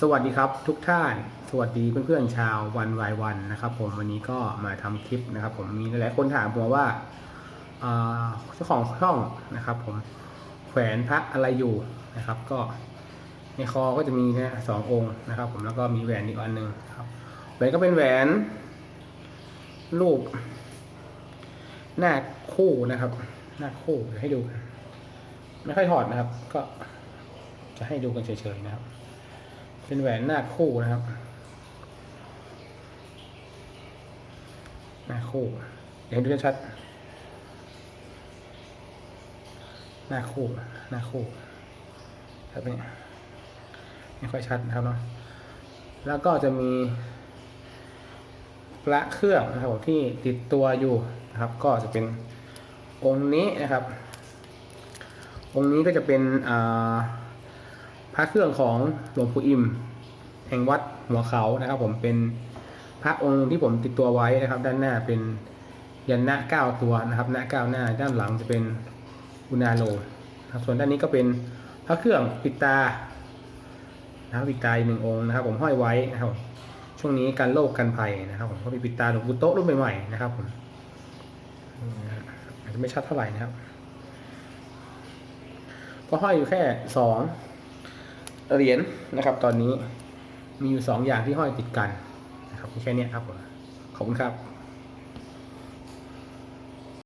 สวัสดีครับทุกท่าน สวัสดีเพื่อนๆชาววันวายวันนะครับ ผมวันนี้ก็มาทำคลิปนะครับ ผมมีหลายคนถามผมว่าเจ้าของช่องนะครับ ผมแขวนพระอะไรอยู่นะครับ ก็ในคอก็จะมีนะสององค์นะครับ ผมแล้วก็มีแหวนอีกอันหนึ่งครับแหวนก็เป็นแหวนรูปหน้าคู่นะครับ หน้าคู่เดี๋ยวให้ดู ไม่ค่อยถอดนะครับ ก็จะให้ดูกันเฉยๆนะครับ เป็นแหวนหน้าคู่นะครับ หน้าคู่เดี๋ยวดูชัดหน้าคู่หน้าคู่ครับนี่ไม่ค่อยชัดนะครับเนาะแล้วก็จะมีพระเครื่องนะครับผมที่ติดตัวอยู่นะครับ ก็จะเป็นองค์นี้นะครับ องค์นี้ก็จะเป็นอ่า พระเครื่องของหลวงปู่อิม แห่งวัดหัวเขานะครับ ผมเป็นพระองค์ที่ผมติดตัวไว้นะครับ ด้านหน้าเป็นยันหน้าเก้าตัวนะครับ หน้าเก้าหน้าด้านหลังจะเป็นอุณาโลนะครับส่วนด้านนี้ก็เป็นพระเครื่องปิดตานะครับปิดตาอีกหนึ่งองค์นะครับ ผมห้อยไว้นะครับช่วงนี้การโรคกันภัยนะครับ ผมก็มีปิดตาหลวงปู่โต๊ะรุ่นใหม่ๆนะครับผมอาจจะไม่ชัดเท่าไหร่นะครับ ก็ห้อยอยู่แค่สอง เหรียญนะครับ ตอนนี้มีอยู่สองอย่างที่ห้อยติดกันนะครับมีแค่เนี้ยครับผมขอบคุณครับ